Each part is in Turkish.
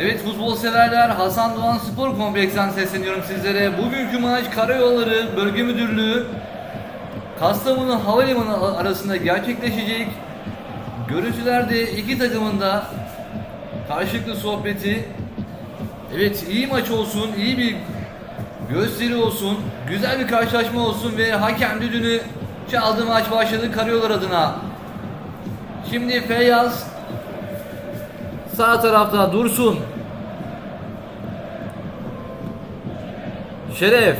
Evet futbol severler Hasan Doğan Spor Kompleks'ten sesleniyorum sizlere. Bugünkü maç Karayolları Bölge Müdürlüğü Kastamonu Havalimanı arasında gerçekleşecek. Görüntülerde iki takımın da karşılıklı sohbeti. Evet iyi maç olsun, iyi bir gösteri olsun, güzel bir karşılaşma olsun ve hakem düdüğünü çaldı maç başladı Karayollar adına. Şimdi Feyyaz Sağ tarafta Dursun. Şeref.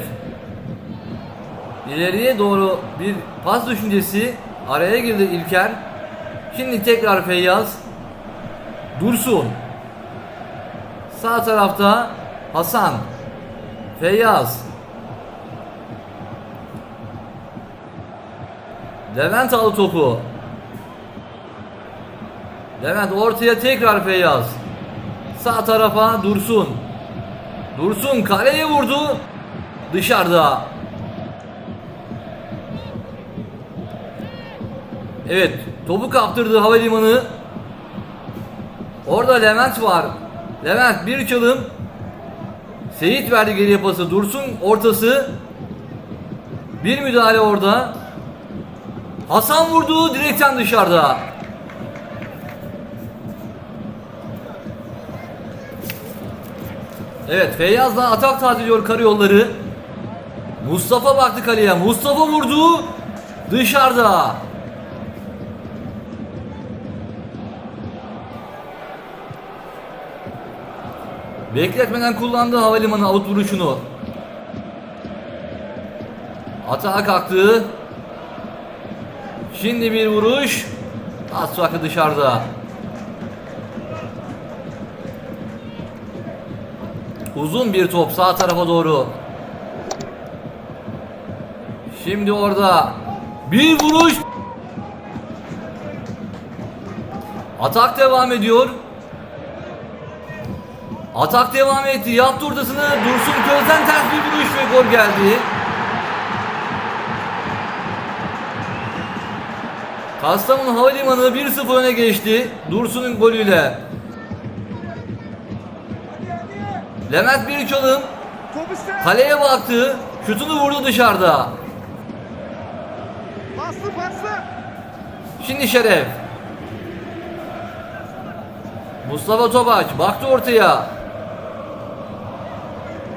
İleriye doğru bir pas düşüncesi. Araya girdi İlker. Şimdi tekrar Feyyaz. Dursun. Sağ tarafta Hasan. Feyyaz. Levent aldı topu. Levent ortaya tekrar Feyyaz. Sağ tarafa Dursun. Dursun kaleye vurdu. Dışarıda. Evet, topu kaptırdı havalimanı. Orada Levent var. Levent bir çalım. Seyit verdi geriye pası. Dursun ortası. Bir müdahale orada. Hasan vurdu direkten dışarıda. Evet Feyyaz'la atak tadiliyor karayolları. Mustafa baktı kaleye. Mustafa vurdu. Dışarıda. Bekletmeden kullandı havalimanı avut vuruşunu. Atağa kalktı. Şimdi bir vuruş. Az dışarıda. Uzun bir top sağ tarafa doğru. Şimdi orada bir vuruş. Atak devam ediyor. Atak devam etti. Yaptı ortasını. Dursun Köz'den ters bir vuruş ve gol geldi. Kastamonu Havalimanı 1-0 öne geçti. Dursun'un golüyle. Levent bir çalım. Top iste. Kaleye baktı. Şutunu vurdu dışarıda. Paslı paslı. Şimdi Şeref. Mustafa Tobaç baktı ortaya.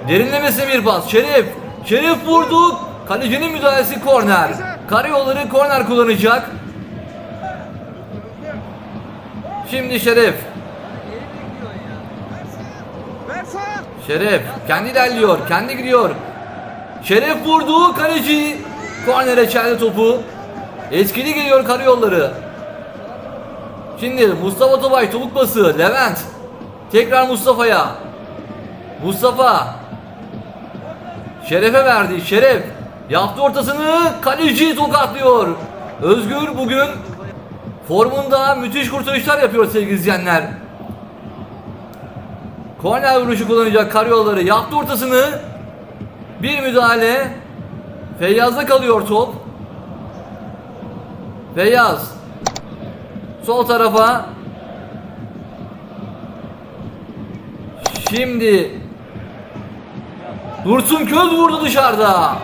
Derinlemesine bir pas. Şeref. Şeref vurdu. Kalecinin müdahalesi korner. Karayolları korner kullanacak. Şimdi Şeref. Şeref kendi ilerliyor, kendi gidiyor. Şeref vurdu, kaleci kornere çeldi topu. Etkili geliyor karayolları. Şimdi Mustafa Tobay topuk bası, Levent. Tekrar Mustafa'ya. Mustafa. Şeref'e verdi, Şeref. Yaptı ortasını, kaleci tokatlıyor. Özgür bugün formunda müthiş kurtarışlar yapıyor sevgili izleyenler. Korner vuruşu kullanacak karayolları yaptı ortasını. Bir müdahale. Feyyaz'da kalıyor top. Feyyaz. Sol tarafa. Şimdi Dursun Köz vurdu dışarıda.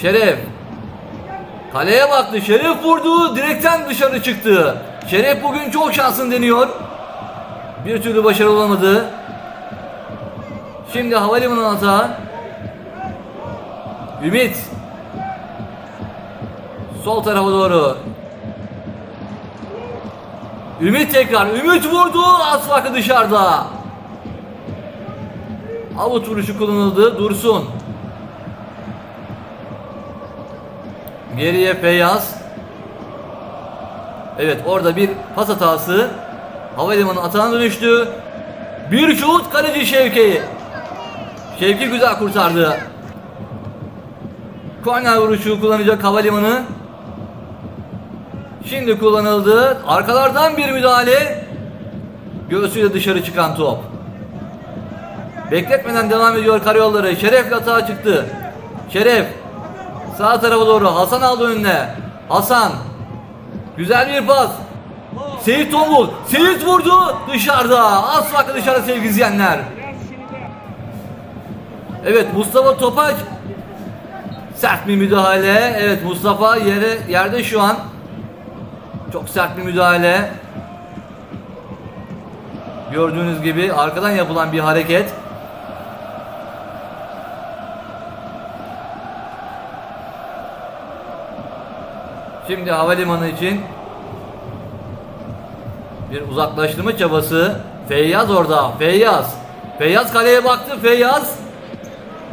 Şeref. Kaleye baktı. Şeref vurdu. Direkten dışarı çıktı. Şeref bugün çok şansın deniyor. Bir türlü başarılı olamadı. Şimdi havalimanı atağı. Ümit. Sol tarafa doğru. Ümit tekrar. Ümit vurdu. Az farkı dışarıda. Avut vuruşu kullanıldı. Dursun. Geriye Feyyaz. Evet orada bir pas hatası. Havalimanı atağına dönüştü. Bir şut kaleci Şevki. Şevki güzel kurtardı. Korner vuruşu kullanacak havalimanı. Şimdi kullanıldı. Arkalardan bir müdahale. Göğsüyle dışarı çıkan top. Bekletmeden devam ediyor karayolları. Şeref atağa çıktı. Şeref sağ tarafa doğru. Hasan aldı önüne. Hasan. Güzel bir pas. Seyit Tombul. Seyit vurdu. Dışarıda. Az farklı dışarıda sevgili izleyenler. Evet Mustafa Topaç. Sert bir müdahale. Evet Mustafa yere yerde şu an. Çok sert bir müdahale. Gördüğünüz gibi arkadan yapılan bir hareket. Şimdi havalimanı için bir uzaklaştırma çabası. Feyyaz orada. Feyyaz. Feyyaz kaleye baktı. Feyyaz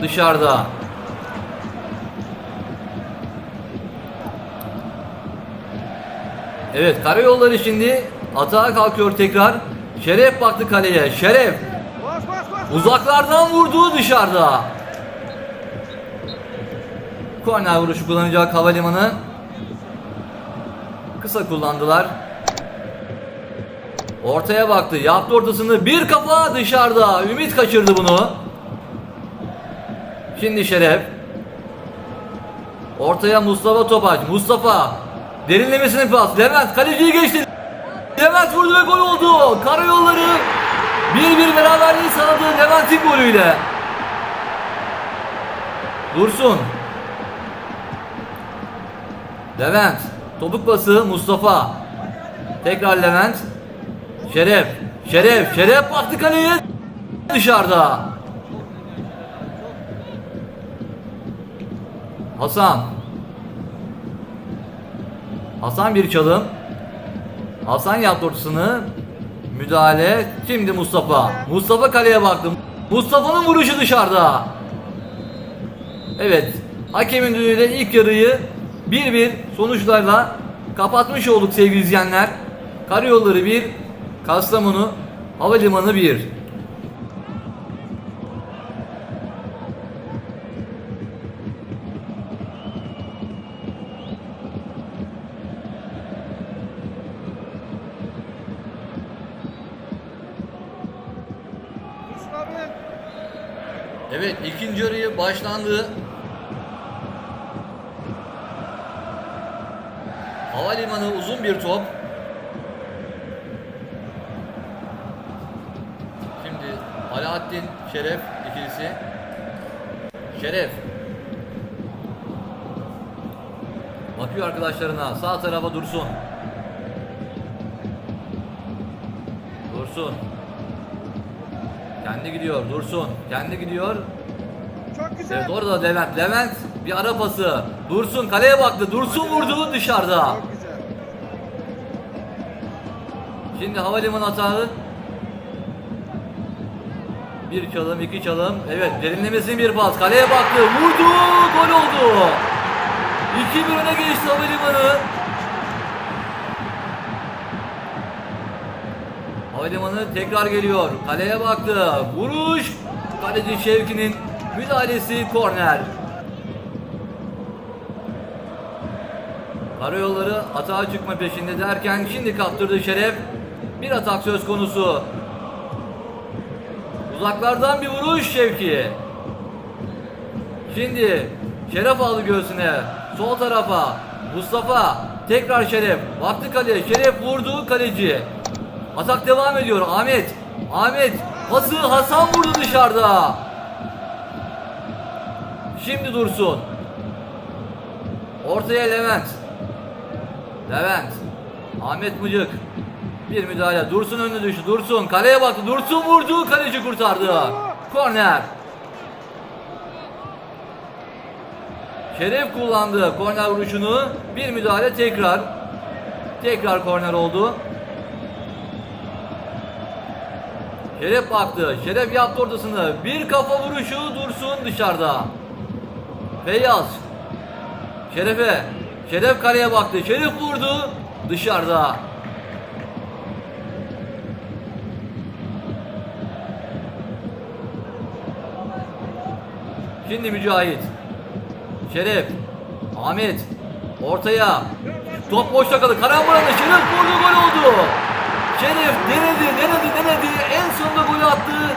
dışarıda. Evet karayolları şimdi atağa kalkıyor tekrar. Şeref baktı kaleye. Şeref uzaklardan vurduğu dışarıda. Korner vuruşu kullanacak havalimanı. Kısa kullandılar. Ortaya baktı. Yaptı ortasını. Bir kafa dışarıda. Ümit kaçırdı bunu. Şimdi Şeref. Ortaya Mustafa Topaç. Mustafa. Derinlemesine pas. Levent kaleciyi geçti. Levent vurdu ve gol oldu. Karayolları 1-1 beraberliği sağladı Levent'in golüyle. Dursun. Levent. Topuk pası Mustafa. Tekrar Levent. Şeref. Şeref. Şeref baktı kaleye. Dışarıda. Hasan. Hasan bir çalım. Hasan yaptı ortasını. Müdahale. Şimdi Mustafa. Mustafa kaleye baktı. Mustafa'nın vuruşu dışarıda. Evet. Hakemin düdüğüyle ilk yarıyı 1-1 sonuçlarla kapatmış olduk sevgili izleyenler. Karayolları 1, Kastamonu Havalimanı 1. Dursun abi. Evet ikinci yarıyı başlandı. Havalimanı uzun bir top. Şimdi Alaaddin Şeref ikilisi. Şeref. Bakıyor arkadaşlarına. Sağ tarafa Dursun. Dursun. Kendi gidiyor. Dursun. Kendi gidiyor. Çok güzel. Evet orada Levent. Levent bir ara pası. Dursun kaleye baktı. Dursun vurdu dışarıda. Çok güzel. Şimdi havalimanı hatalı. Bir çalım, iki çalım. Evet, derinlemesine bir pas. Kaleye baktı, vurdu, gol oldu. 2-1 öne geçti havalimanı. Havalimanı tekrar geliyor. Kaleye baktı. Vuruş. Kaleci Şevki'nin müdahalesi korner. Karayolları atağa çıkma peşinde derken şimdi kaptırdı Şeref. Bir atak söz konusu. Uzaklardan bir vuruş Şevki. Şimdi Şeref aldı göğsüne. Sol tarafa. Mustafa. Tekrar Şeref. Baktı kaleye. Şeref vurdu kaleci. Atak devam ediyor. Ahmet. Ahmet. Pası Hasan vurdu dışarıda. Şimdi Dursun. Ortaya Levent. Levent. Ahmet Mıcık. Bir müdahale. Dursun önüne düştü. Dursun. Kaleye baktı. Dursun vurdu. Kaleci kurtardı. Korner. Şeref kullandı korner vuruşunu. Bir müdahale tekrar. Tekrar korner oldu. Şeref baktı. Şeref yaptı ortasını. Bir kafa vuruşu Dursun dışarıda. Feyyaz. Şeref'e. Şeref kaleye baktı. Şeref vurdu. Dışarıda. Şimdi Mücahit. Şeref. Ahmet. Ortaya. Top boşta kaldı. Karambola'da Şeref vurdu gol oldu. Şeref denedi denedi denedi. En sonunda golü attı.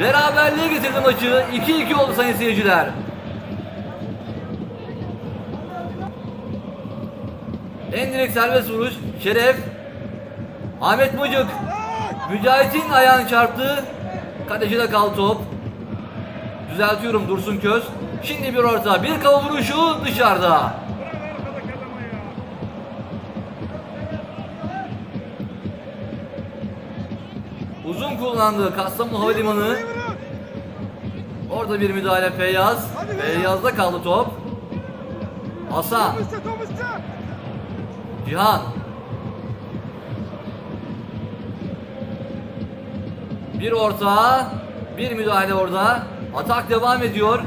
Beraberliğe getirdi maçı. 2-2 oldu sayın seyirciler. En direkt serbest vuruş. Şeref. Ahmet Mucuk. Mücahit'in ayağını çarptı. Kalecide kaldı top. Düzeltiyorum Dursun Köz. Şimdi bir orta. Bir kafa vuruşu dışarıda. Uzun kullandı Kastamonu Havalimanı. Orada bir müdahale Feyyaz. Feyyaz'da kaldı top. Hasan. Cihan. Bir orta, bir müdahale orada. Atak devam ediyor.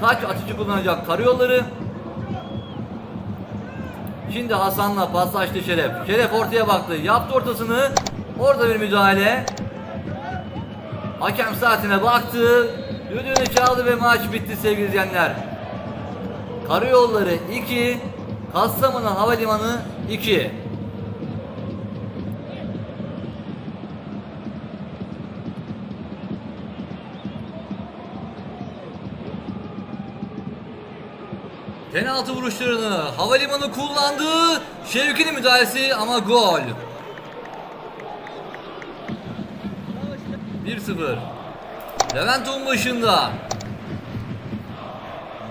Taç atıcı kullanacak karayolları. Şimdi Hasan'la paslaştı Şeref. Şeref ortaya baktı. Yaptı ortasını. Orada bir müdahale. Hakem saatine baktı. Düdüğünü çaldı ve maç bitti sevgili izleyenler. Karayolları 2, Kastamonu Havalimanı 2. Penaltı vuruşlarını havalimanı kullandı. Şevki'nin müdahalesi ama gol. 1-0. Levent onun başında.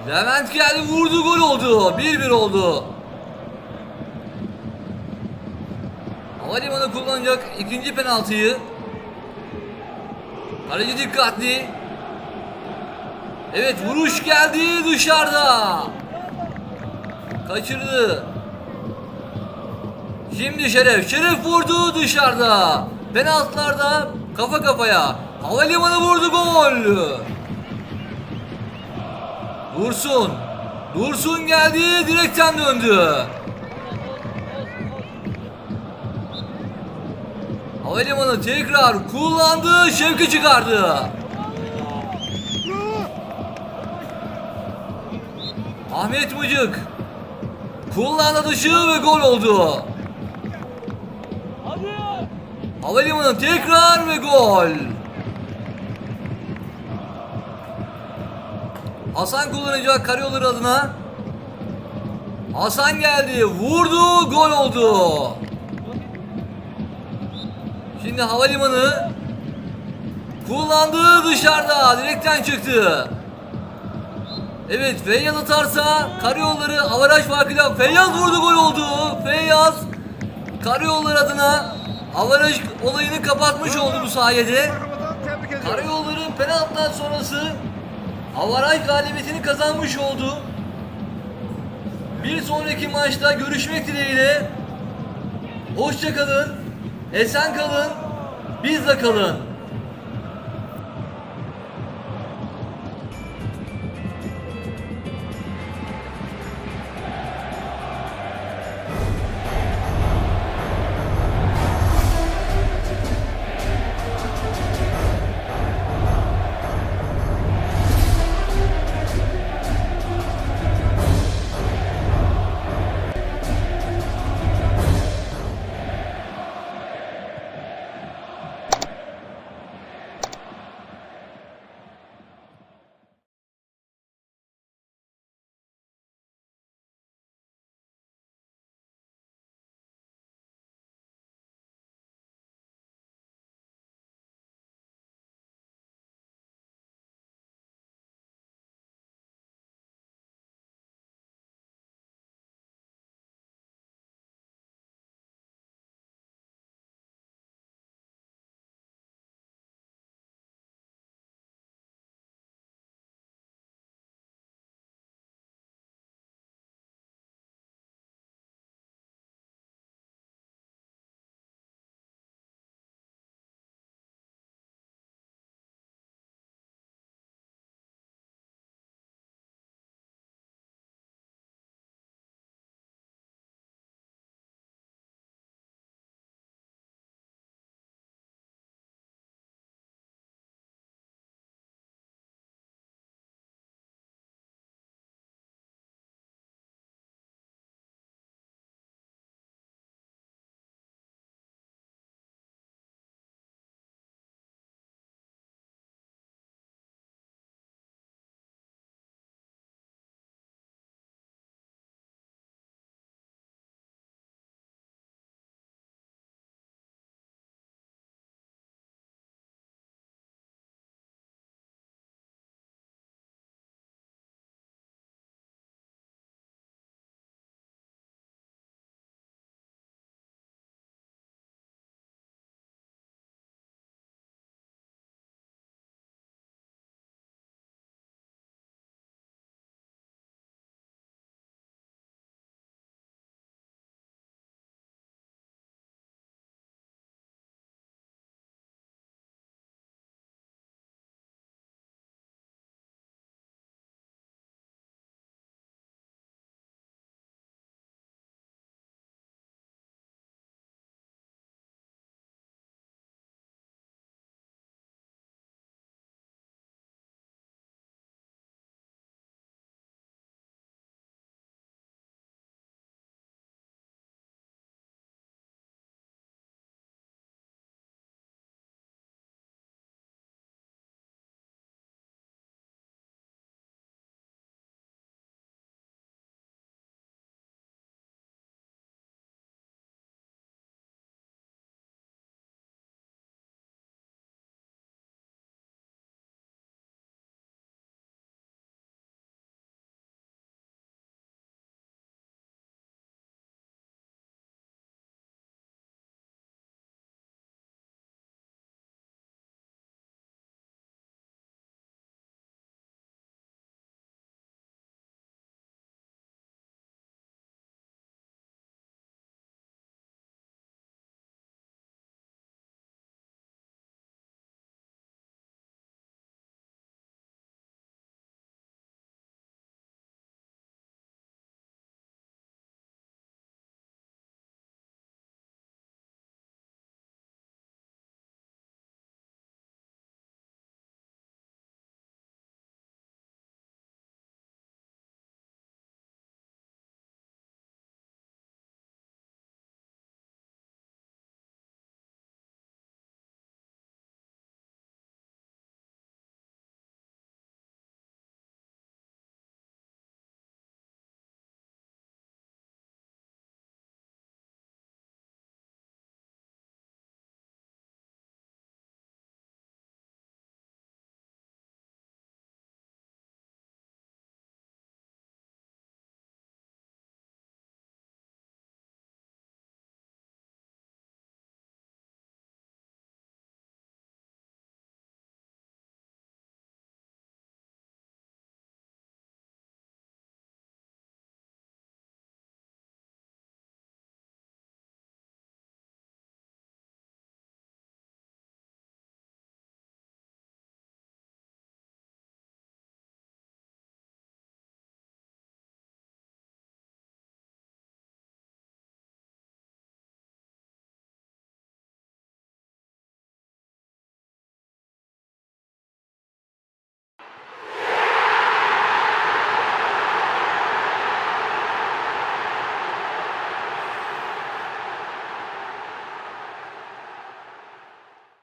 Levent geldi vurdu gol oldu. 1-1 oldu. Havalimanı kullanacak ikinci penaltıyı. Kaleci dikkatli. Evet vuruş geldi dışarıda. Kaçırdı. Şimdi Şeref. Şeref vurdu dışarıda. Penaltılarda kafa kafaya. Havalimanı vurdu gol. Dursun. Dursun geldi direkten döndü. Havalimanı tekrar kullandı. Şevki çıkardı. Ahmet Mıcık. Kullandı dışı ve gol oldu. Havalimanı tekrar ve gol. Hasan kullanacak karayolları adına. Hasan geldi. Vurdu. Gol oldu. Şimdi havalimanı kullandı dışarıda. Direkten çıktı. Evet Feyyaz atarsa karayolları avaraj farkıyla Feyyaz vurdu gol oldu. Feyyaz karayolları adına avaraj olayını kapatmış oldu bu sayede. Karayolları penaltıdan sonrası avaraj galibiyetini kazanmış oldu. Bir sonraki maçta görüşmek dileğiyle. Hoşça kalın. Esen kalın. Bizle kalın.